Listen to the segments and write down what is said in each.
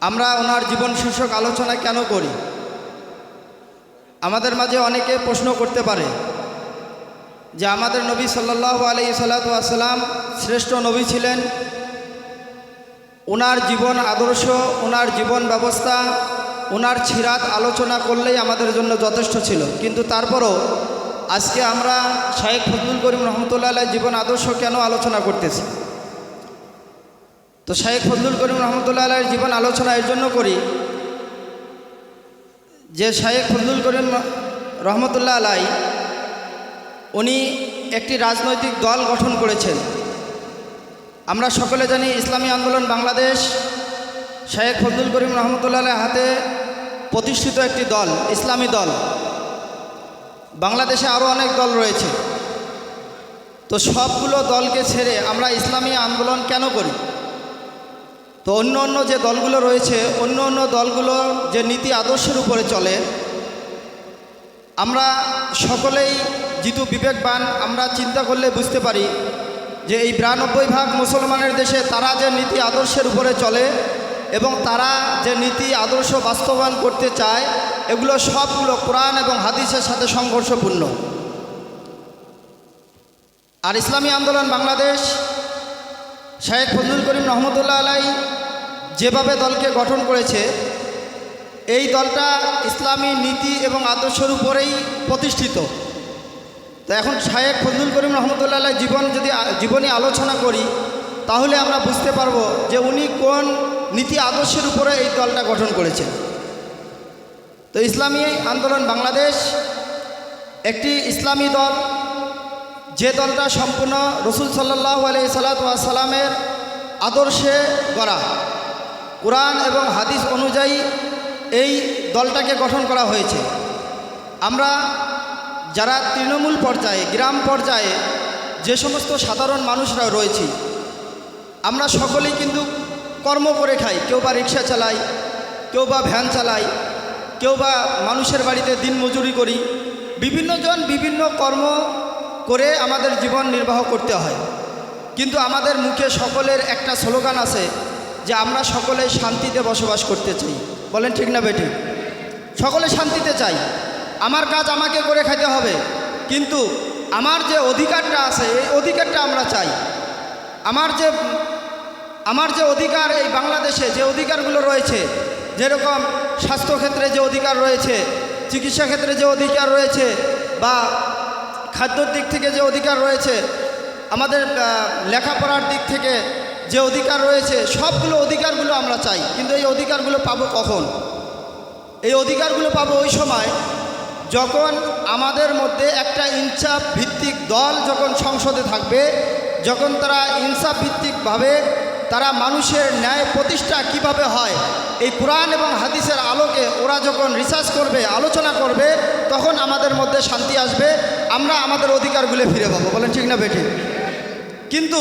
আমরা ওনার জীবন শীর্ষক আলোচনা কেন করি? আমাদের মাঝে অনেকে প্রশ্ন করতে পারে যে আমাদের নবী সাল্লাহ আলি সাল্লাতাম শ্রেষ্ঠ নবী ছিলেন। ওনার জীবন আদর্শ, ওনার জীবন ব্যবস্থা, ওনার ছিরাত আলোচনা করলেই আমাদের জন্য যথেষ্ট ছিল। কিন্তু তারপরও আজকে আমরা শাহেখ ফজলুল করিম রহমতুল্লাহ জীবন আদর্শ কেন আলোচনা করতেছি? তো শাহেখ ফজলুল করিম রহমতুল্লাহ আলাইহির জীবন আলোচনা এর জন্য করি যে শাহেখ ফজলুল করিম রহমতুল্লাহ আলাই, উনি একটি রাজনৈতিক দল গঠন করেছেন। আমরা সকলে জানি ইসলামী আন্দোলন বাংলাদেশ শাহেখ ফজলুল করিম রহমতুল্লাহ হাতে প্রতিষ্ঠিত একটি দল, ইসলামী দল। বাংলাদেশে আরও অনেক দল রয়েছে। তো সবগুলো দলকে ছেড়ে আমরা ইসলামী আন্দোলন কেন করি? তো অন্য অন্য যে দলগুলো রয়েছে, অন্য অন্য দলগুলো যে নীতি আদর্শের উপরে চলে, আমরা সকলেই জিতু বিবেকবান, আমরা চিন্তা করলে বুঝতে পারি যে এই বিরানব্বই ভাগ মুসলমানের দেশে তারা যে নীতি আদর্শের উপরে চলে এবং তারা যে নীতি আদর্শ বাস্তবায়ন করতে চায়, এগুলো সবগুলো কোরআন এবং হাদিসের সাথে সংঘর্ষপূর্ণ। আর ইসলামী আন্দোলন বাংলাদেশ শাহেখ ফজলুল করিম রহমতুল্লাহ আলাই যেভাবে দলকে গঠন করেছে, এই দলটা ইসলামী নীতি এবং আদর্শের উপরেই প্রতিষ্ঠিত। তো এখন শাহেখ ফজলুল করিম রহমতুল্লাহ আলাই জীবন যদি জীবনী আলোচনা করি, তাহলে আমরা বুঝতে পারব যে উনি কোন নীতি আদর্শের উপরে এই দলটা গঠন করেছেন তো ইসলামী আন্দোলন বাংলাদেশ একটি ইসলামী দল যে দলটা সম্পূর্ণ রসুল সাল্লাহ আলি সাল্লাতামের আদর্শে গড়া। কোরআন এবং হাদিস অনুযায়ী এই দলটাকে গঠন করা হয়েছে। আমরা যারা তৃণমূল পর্যায়ে, গ্রাম পর্যায়ে যে সমস্ত সাধারণ মানুষরা রয়েছি, আমরা সকলেই কিন্তু কর্ম করে খাই। কেউ বা রিক্সা চালাই, কেউ বা ভ্যান চালাই, কেউ বা মানুষের বাড়িতে দিন মজুরি করি বিভিন্নজন বিভিন্ন কর্ম করে আমাদের জীবন নির্বাহ করতে হয়। কিন্তু আমাদের মুখে সকলের একটা স্লোগান আছে যে আমরা সকলে শান্তিতে বসবাস করতে চাই। বলেন ঠিক না বেটি সকলে শান্তিতে চাই। আমার কাজ আমাকে করে খাইতে হবে। কিন্তু আমার যে অধিকারটা আছে, এই অধিকারটা আমরা চাই। আমার যে আমার যে অধিকার এই বাংলাদেশে যে অধিকারগুলো রয়েছে, যেরকম স্বাস্থ্যক্ষেত্রে যে অধিকার রয়েছে চিকিৎসা ক্ষেত্রে যে অধিকার রয়েছে, বা খাদ্যর দিক থেকে যে অধিকার রয়েছে, আমাদের লেখাপড়ার দিক থেকে যে অধিকার রয়েছে, সবগুলো অধিকারগুলো আমরা চাই। কিন্তু এই অধিকারগুলো পাবো কখন? এই অধিকারগুলো পাবো ওই সময় যখন আমাদের মধ্যে একটা ইনসাফ ভিত্তিক দল যখন সংসদে থাকবে, যখন তারা ইনসাফ ভিত্তিকভাবে তারা মানুষের ন্যায় প্রতিষ্ঠা কীভাবে হয়, এই কোরআন এবং হাদিসের আলোকে ওরা যখন রিসার্চ করবে, আলোচনা করবে তখন আমাদের মধ্যে শান্তি আসবে, আমরা আমাদের অধিকারগুলো ফিরে পাবো। বলেন ঠিক না বেটি কিন্তু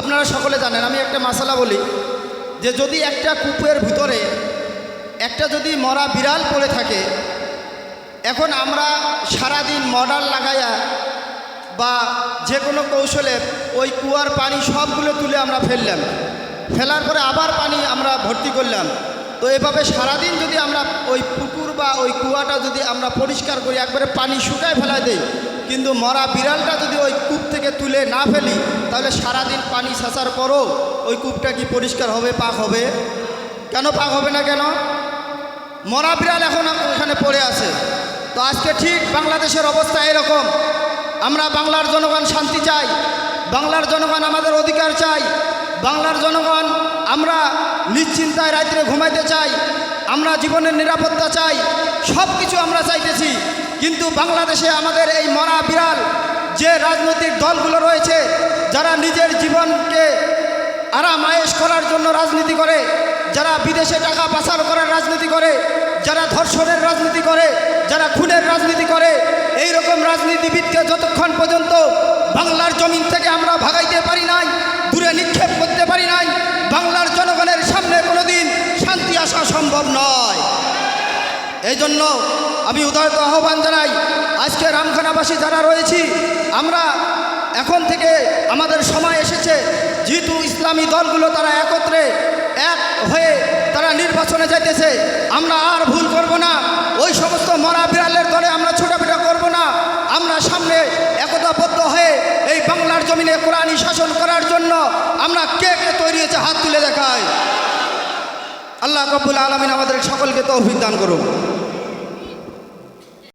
আপনারা সকলে জানেন, আমি একটা মশালা বলি, যে যদি একটা কূপের ভিতরে একটা যদি মরা বিড়াল পড়ে থাকে, এখন আমরা সারাদিন মডাল লাগাইয়া বা যে কোনো কৌশলে ওই কুয়ার পানি সবগুলো তুলে আমরা ফেললাম। ফেলার পরে আবার পানি আমরা ভর্তি করলাম। তো এভাবে সারাদিন যদি আমরা ওই পুকুর বা ওই কুয়াটা যদি আমরা পরিষ্কার করি, একবারে পানি শুকায় ফেলা দেই, কিন্তু মরা বিড়ালটা যদি ওই কূপ থেকে তুলে না ফেলি, তাহলে সারাদিন পানি ছাঁচার পরও ওই কূপটা কি পরিষ্কার হবে, পাক হবে? কেন পাক হবে না কেন? মরা বিড়াল এখন ওখানে পড়ে আছে। তো আজকে ঠিক বাংলাদেশের অবস্থা এরকম। আমরা বাংলার জনগণ শান্তি চাই, বাংলার জনগণ আমাদের অধিকার চাই বাংলার জনগণ, আমরা নিশ্চিন্তায় রাত্রে ঘুমাইতে চাই, আমরা জীবনের নিরাপত্তা চাই সব কিছু আমরা চাইতেছি। কিন্তু বাংলাদেশে আমাদের এই মরা বিড়াল, যে রাজনৈতিক দলগুলো রয়েছে, যারা নিজের জীবনকে আরাম আয়েস করার জন্য রাজনীতি করে, যারা বিদেশে টাকা পাচার করার রাজনীতি করে, যারা ধর্ষণের রাজনীতি করে, যারা খুনের রাজনীতি করে এই রকম রাজনীতিবিদকে যতক্ষণ পর্যন্ত বাংলার জমিন থেকে আমরা ভাগাইতে পারি সম্ভব নয়। এই জন্য আমি উদয়ত আহ্বান জানাই, আজকে রামখানাবাসী যারা রয়েছি, আমরা এখন থেকে আমাদের সময় এসেছে, যেহেতু ইসলামী দলগুলো তারা একত্রে এক হয়ে তারা নির্বাচনে যাইতেছে, আমরা আর ভুল করব না। ওই সমস্ত মরা বিড়ালের দলে আমরা ছোটাফেটা করব না। আমরা সামনে একতাবদ্ধ হয়ে এই বাংলার জমিনে কোরআনী শাসন করার জন্য আমরা কে কে তৈরি হয়েছে হাত তুলে দেখায় আল্লাহ কব্বুল আলমিন আমাদের সকলকে তৌফিক দান করুন